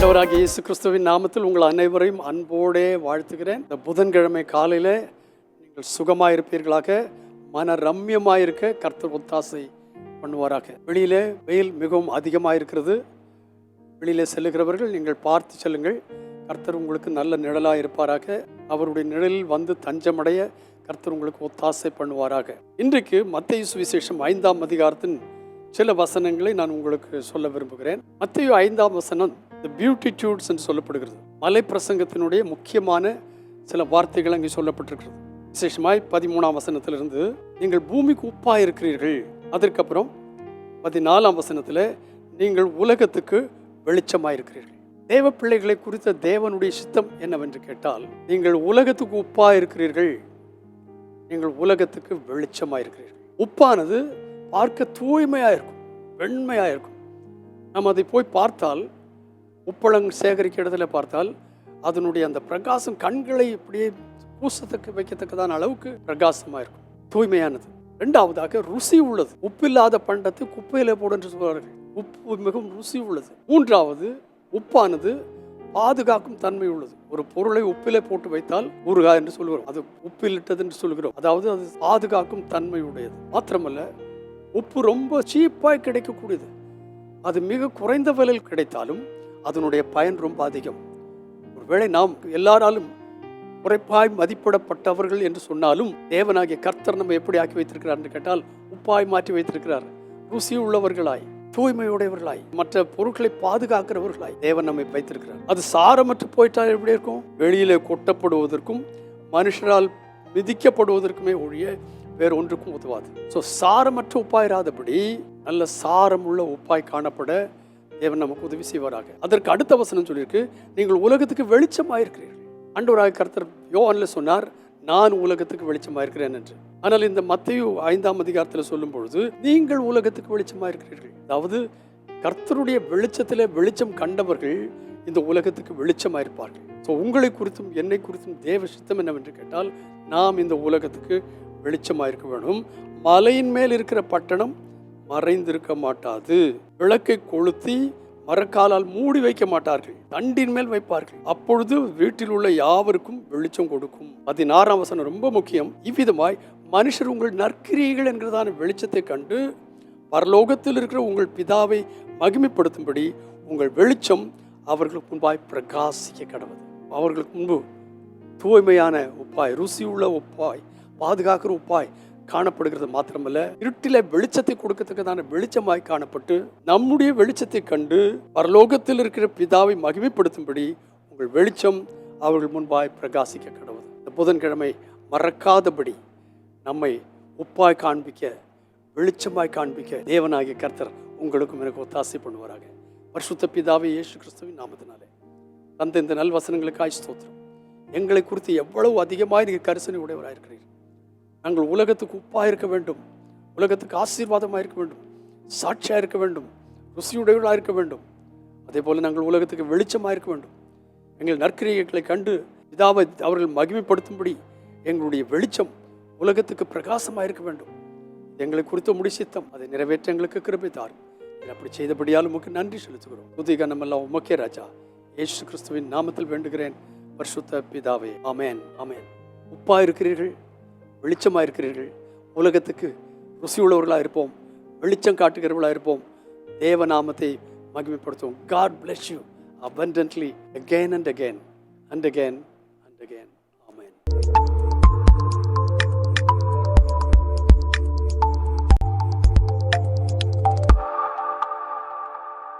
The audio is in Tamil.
ஆண்டவராகிய இயேசு கிறிஸ்துவின் நாமத்தில் உங்கள் அனைவரையும் அன்போடே வாழ்த்துகிறேன். இந்த புதன்கிழமை காலையில் நீங்கள் சுகமாக இருப்பீர்களாக மன ரம்யமாக இருக்க கர்த்தர் ஒத்தாசை பண்ணுவாராக. வெளியிலே வெயில் மிகவும் அதிகமாக இருக்கிறது வெளியில் செல்லுகிறவர்கள் நீங்கள் பார்த்து செல்லுங்கள். கர்த்தர் உங்களுக்கு நல்ல நிழலாக இருப்பாராக அவருடைய நிழலில் வந்து தஞ்சமடைய கர்த்தர் உங்களுக்கு ஒத்தாசை பண்ணுவாராக. இன்றைக்கு மத்திய சுவிசேஷம் ஐந்தாம் அதிகாரத்தின் சில வசனங்களை நான் உங்களுக்கு சொல்ல விரும்புகிறேன். மத்திய ஐந்தாம் வசனம் த பியூட்டிடியூட்ஸ் என்று சொல்லப்படுகிறது. மலை பிரசங்கத்தினுடைய முக்கியமான சில வார்த்தைகள் அங்கே சொல்லப்பட்டிருக்கிறது. விசேஷமாய் பதிமூணாம் வசனத்திலிருந்து நீங்கள் பூமிக்கு உப்பாக இருக்கிறீர்கள். அதற்கப்புறம் பதினாலாம் வசனத்தில் நீங்கள் உலகத்துக்கு வெளிச்சமாக இருக்கிறீர்கள். தேவ பிள்ளைகளை குறித்த தேவனுடைய சித்தம் என்னவென்று கேட்டால் நீங்கள் உலகத்துக்கு உப்பாக இருக்கிறீர்கள். நீங்கள் உலகத்துக்கு வெளிச்சமாக இருக்கிறீர்கள். உப்பானது பார்க்க தூய்மையாக இருக்கும் வெண்மையாக இருக்கும். நம்ம அதை போய் பார்த்தால் உப்பளம் சேகரிக்க இடத்துல பார்த்தால் அதனுடைய அந்த பிரகாசம் கண்களை இப்படியே பூசத்தக்க வைக்கத்தக்கதான அளவுக்கு பிரகாசமாக இருக்கும். தூய்மையானது. ரெண்டாவதாக ருசி உள்ளது. உப்பில்லாத பண்டத்தை குப்பையில் போடு என்று சொல்வார்கள். உப்பு மிகவும் ருசி உள்ளது. மூன்றாவது உப்பானது பாதுகாக்கும் தன்மை உள்ளது. ஒரு பொருளை உப்பிலே போட்டு வைத்தால் ஊறுகாய் என்று சொல்கிறோம். அது உப்பிலிட்டது என்று சொல்கிறோம். அதாவது அது பாதுகாக்கும் தன்மை உடையது. மாத்திரமல்ல உப்பு ரொம்ப சீப்பாய் கிடைக்கக்கூடியது. அது மிக குறைந்த விலையில் கிடைத்தாலும் அதனுடைய பயன் ரொம்ப அதிகம். ஒருவேளை நாம் எல்லாராலும் குறைப்பாய் மதிப்பிடப்பட்டவர்கள் என்று சொன்னாலும் தேவனாகிய கர்த்தர் நம்ம எப்படி ஆக்கி வைத்திருக்கிறார் என்று கேட்டால் உப்பாய் மாற்றி வைத்திருக்கிறார். ருசி உள்ளவர்களாய் தூய்மையுடையவர்களாய் மற்ற பொருட்களை பாதுகாக்கிறவர்களாய் தேவன் நம்மை வைத்திருக்கிறார். அது சாரமற்று போயிட்டால் எப்படி இருக்கும்? வெளியிலே கொட்டப்படுவதற்கும் மனுஷரால் விதிக்கப்படுவதற்குமே ஒழிய வேறு ஒன்றுக்கும் உதவாது. ஸோ சாரமற்ற உப்பாயிராதபடி நல்ல சாரம் உள்ள உப்பாய் காணப்பட தேவன் நமக்கு உதவி செய்வாராக. அதற்கு அடுத்த வசனம் சொல்லியிருக்கு நீங்கள் உலகத்துக்கு வெளிச்சமாக இருக்கிறீர்கள் ஆண்டவராக கர்த்தர் யோவான்ல சொன்னார் நான் உலகத்துக்கு வெளிச்சமாக இருக்கிறேன் என்று. ஆனால் இந்த மத்தையு ஐந்தாம் அதிகாரத்தில் சொல்லும் பொழுது நீங்கள் உலகத்துக்கு வெளிச்சமாக இருக்கிறீர்கள் அதாவது கர்த்தருடைய வெளிச்சத்திலே வெளிச்சம் கண்டவர்கள் இந்த உலகத்துக்கு வெளிச்சமாக இருப்பார்கள் ஸோ உங்களை குறித்தும் என்னை குறித்தும் தேவ சித்தம் என்னவென்று கேட்டால் நாம் இந்த உலகத்துக்கு வெளிச்சமாக இருக்க மலையின் மேல் இருக்கிற பட்டணம் மறைந்திருக்க மாட்டாது. விளக்கை கொளுத்தி மரக்காலால் மூடி வைக்க மாட்டார்கள். தண்டின் மேல் வைப்பார்கள். அப்பொழுது வீட்டில் உள்ள யாவருக்கும் வெளிச்சம் கொடுக்கும். பதினாறாம் வசனம் ரொம்ப முக்கியம். இவ்விதமாய் மனுஷர் உங்கள் நற்கிரியைகள் என்கிறதான வெளிச்சத்தை கண்டு பரலோகத்தில் இருக்கிற உங்கள் பிதாவை மகிமைப்படுத்தும்படி உங்கள் வெளிச்சம் அவர்களுக்கு முன்பாய் பிரகாசிக்க கடவுது அவர்களுக்கு முன்பு தூய்மையான உப்பாய் ருசி உள்ள உப்பாய் பாதுகாக்கிற உப்பாய் காணப்படுகிறது மாத்திரமல்ல இருட்டில வெளிச்சத்தை கொடுக்கத்தக்கதான வெளிச்சமாய் காணப்பட்டு நம்முடைய வெளிச்சத்தை கண்டு பரலோகத்தில் இருக்கிற பிதாவை மகிமைப்படுத்தும்படி உங்கள் வெளிச்சம் அவர்கள் முன்பாய் பிரகாசிக்க கடவுள். இந்த புதன்கிழமை மறக்காதபடி நம்மை உப்பாய் காண்பிக்க வெளிச்சமாய் காண்பிக்க தேவனாகிய கர்த்தர் உங்களுக்கும் எனக்கு ஒத்தாசை பண்ணுவாராக. பரிசுத்த பிதாவை இயேசு கிறிஸ்துவின் நாமத்தினாலே. தந்த இந்த நல் வசனங்களுக்காய் ஸ்தோத்திரம். எங்களை குறித்து எவ்வளவு அதிகமாக நீங்கள் கரிசனை உடையவராக இருக்கிறீர்கள் நாங்கள் உலகத்துக்கு உப்பாக இருக்க வேண்டும். உலகத்துக்கு ஆசீர்வாதமாக இருக்க வேண்டும். சாட்சியாக இருக்க வேண்டும். ருசியுடையவளாக இருக்க வேண்டும். அதே போல் நாங்கள் உலகத்துக்கு வெளிச்சமாக இருக்க வேண்டும். எங்கள் நற்கிரியைகளை கண்டு இதாவை அவர்கள் மகிமைப்படுத்தும்படி எங்களுடைய வெளிச்சம் உலகத்துக்கு பிரகாசமாக இருக்க வேண்டும். எங்களை குறித்த முடிசித்தம் அதை நிறைவேற்ற எங்களுக்கு கிருபை அப்படி செய்தபடியால் உமக்கு நன்றி செலுத்துகிறோம். துதிக நம்மெல்லாம் உமக்கே ராஜா. இயேசு கிறிஸ்துவின் நாமத்தில் வேண்டுகிறேன். பரிசுத்த பிதாவே. ஆமேன். ஆமேன். உப்பா இருக்கிறீர்கள்? வெளிச்சமாக இருக்கிறீர்கள் உலகத்துக்கு ருசி உள்ளவர்களாக இருப்போம். வெளிச்சம் காட்டுகிறவர்களாக இருப்போம். தேவ நாமத்தை மகிமைப்படுத்துவோம். God bless you abundantly again and again and again and again.